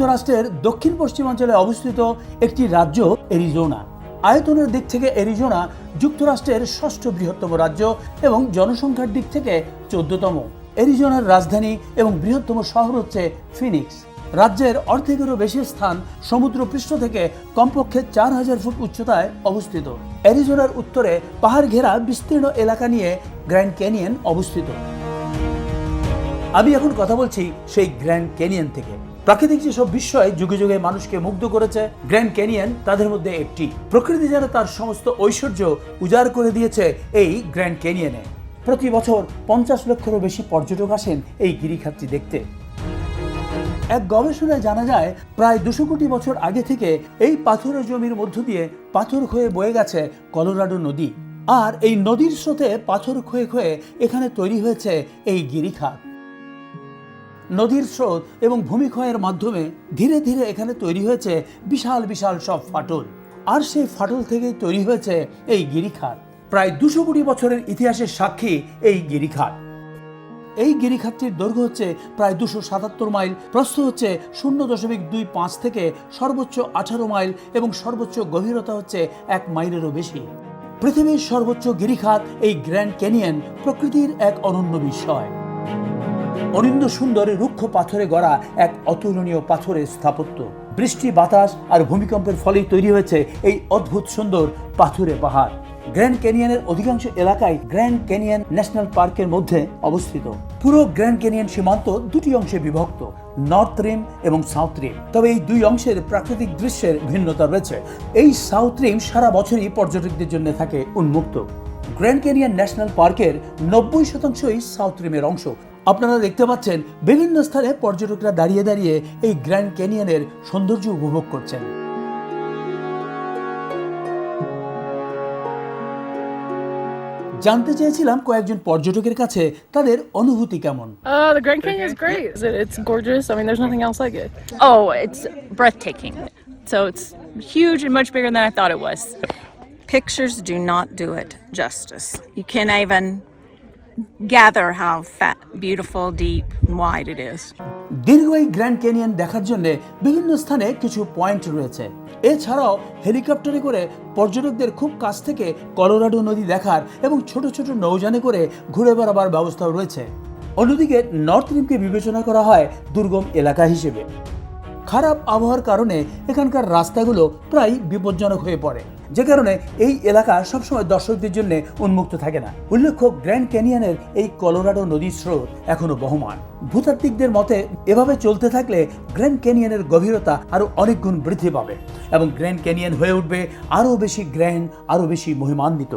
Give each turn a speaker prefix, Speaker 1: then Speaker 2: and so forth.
Speaker 1: যুক্তরাষ্ট্রের দক্ষিণ পশ্চিমাঞ্চলে অবস্থিত একটি রাজ্য এরিজোনা। আয়তনের দিক থেকে এরিজোনা যুক্তরাষ্ট্রের ষষ্ঠ বৃহত্তম রাজ্য এবং জনসংখ্যার দিক থেকে চোদ্দতম। এরিজোনার রাজধানী এবং বৃহত্তম শহর হচ্ছে ফিনিক্স। রাজ্যের অর্ধেকেরও বেশি স্থান সমুদ্রপৃষ্ঠ থেকে কমপক্ষে চার হাজার ফুট উচ্চতায় অবস্থিত। অ্যারিজোনার উত্তরে পাহাড় ঘেরা বিস্তীর্ণ এলাকা নিয়ে গ্র্যান্ড ক্যানিয়ন অবস্থিত। আমি এখন কথা বলছি সেই গ্র্যান্ড ক্যানিয়ন থেকে। প্রাকৃতিক যেসব বিস্ময় যুগে যুগে মানুষকে মুগ্ধ করেছে গ্র্যান্ড ক্যানিয়ন, তাদের মধ্যে একটি। প্রকৃতি যেন তার সমস্ত ঐশ্বর্য উজাড় করে দিয়েছে এই গ্র্যান্ড ক্যানিয়নে। প্রতি বছর পঞ্চাশ লক্ষেরও বেশি পর্যটক আসেন এই গিরিখাতটি দেখতে। এক গবেষণায় জানা যায়, প্রায় দুশো কোটি বছর আগে থেকে এই পাথরের জমির মধ্য দিয়ে পাথর ক্ষয়ে বয়ে গেছে কলোরাডো নদী। আর এই নদীর স্রোতে পাথর ক্ষয়ে ক্ষয়ে এখানে তৈরি হয়েছে এই গিরিখাত। নদীর স্রোত এবং ভূমিক্ষয়ের মাধ্যমে ধীরে ধীরে এখানে তৈরি হয়েছে বিশাল বিশাল সব ফাটল। আর সেই ফাটল থেকেই তৈরি হয়েছে এই গিরিখাত। প্রায় দুশো কোটি বছরের ইতিহাসের সাক্ষী এই গিরিখাত। এই গিরিখাতটির দৈর্ঘ্য হচ্ছে প্রায় দুশো সাতাত্তর মাইল, প্রস্থ হচ্ছে শূন্য দশমিক দুই পাঁচ থেকে সর্বোচ্চ আঠারো মাইল এবং সর্বোচ্চ গভীরতা হচ্ছে এক মাইলেরও বেশি। পৃথিবীর সর্বোচ্চ গিরিখাত এই গ্র্যান্ড ক্যানিয়ন প্রকৃতির এক অনন্য বিষয় অনিন্দ সুন্দরে রুক্ষ পাথরে গড়া এক অতুলনীয় পাথরের স্থাপত্য। বৃষ্টি, বাতাস আর ভূমিকম্পের ফলেই তৈরি হয়েছে এই অদ্ভুত সুন্দর পাথুরে পাহাড়। গ্র্যান্ড ক্যানিয়নের অধিকাংশ এলাকায় গ্র্যান্ড ক্যানিয়ন ন্যাশনাল পার্কের মধ্যে অবস্থিত। পুরো গ্র্যান্ড ক্যানিয়ন সীমান্ত দুটি অংশে বিভক্ত, নর্থ রিম এবং সাউথ রিম। তবে এই দুই অংশের প্রাকৃতিক দৃশ্যের ভিন্নতা রয়েছে। এই সাউথ রিম সারা বছরই পর্যটকদের জন্য থাকে উন্মুক্ত। গ্র্যান্ড ক্যানিয়ন ন্যাশনাল পার্কের নব্বই শতাংশই সাউথ রিমের অংশ। আপনারা দেখতে পাচ্ছেন বিভিন্ন স্থানে পর্যটকরা দাঁড়িয়ে দাঁড়িয়ে এই গ্র্যান্ড ক্যানিয়নের সৌন্দর্য উপভোগ করছেন। জানতে চেয়েছিলাম কয়েকজন পর্যটকের কাছে তাদের অনুভূতি কেমন।
Speaker 2: oh, Huge and much bigger than I thought.
Speaker 3: Pictures do not do it justice. You can't even gather how fat, beautiful, deep, and wide it is.
Speaker 1: দীর্ঘ এই গ্র্যান্ড ক্যানিয়ন দেখার জন্য বিভিন্ন স্থানে কিছু পয়েন্ট রয়েছে। এছাড়াও হেলিকপ্টারে করে পর্যটকদের খুব কাছ থেকে কলোরাডো নদী দেখার এবং ছোট ছোট নৌযানে করে ঘুরে বেড়াবার ব্যবস্থাও রয়েছে। অন্যদিকে নর্থ রিমকে বিবেচনা করা হয় দুর্গম এলাকা হিসেবে। খারাপ আবহাওয়ার কারণে এখানকার রাস্তাগুলো প্রায় বিপজ্জনক হয়ে পড়ে। যে কারণে এই এলাকা সবসময় দর্শকদের জন্য উন্মুক্ত থাকে না। উল্লেখ্য, গ্র্যান্ড ক্যানিয়নের এই কলোরাডো নদীর স্রোত এখনও বহমান। ভূতাত্ত্বিকদের মতে, এভাবে চলতে থাকলে গ্র্যান্ড ক্যানিয়নের গভীরতা আরও অনেক গুণ বৃদ্ধি পাবে এবং গ্র্যান্ড ক্যানিয়ন হয়ে উঠবে আরও বেশি গ্র্যান্ড, আরও বেশি মহিমান্বিত।